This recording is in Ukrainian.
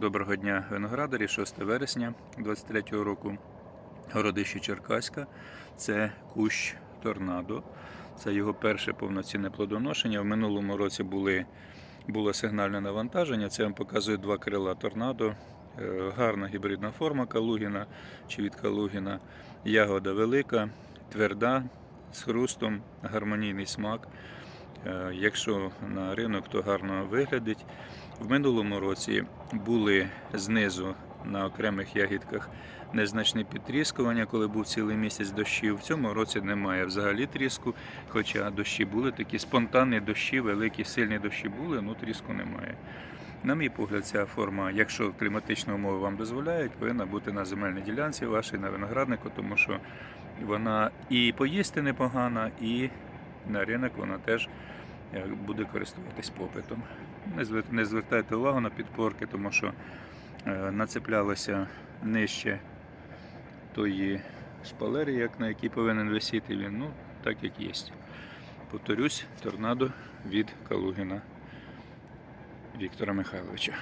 Доброго дня, виноградарі, 6 вересня 23 року. Городище Черкаська. Це кущ торнадо. Це його перше повноцінне плодоношення. В минулому році були, було сигнальне навантаження. Це вам показує два крила торнадо. Е, Гарна гібридна форма Калугіна чи від Калугіна. Ягода велика, тверда, з хрустом, гармонійний смак. Е, Якщо на ринок, то гарно виглядить. В минулому році були знизу на окремих ягідках незначне підтріскування, коли був цілий місяць дощів. В цьому році немає взагалі тріску, хоча дощі були такі спонтанні дощі, великі, сильні дощі були, ну тріску немає. На мій погляд, ця форма, якщо кліматичні умови вам дозволяють, повинна бути на земельній ділянці вашій, на винограднику, тому що вона і поїсти непогана, і на ринок вона теж е, буде користуватись попитом. Не звертайте увагу на підпорки, тому що е, нацеплялося нижче тої шпалери, як на якій повинен висіти він, ну так як є. Повторюсь, торнадо від Калугіна Віктора Михайловича.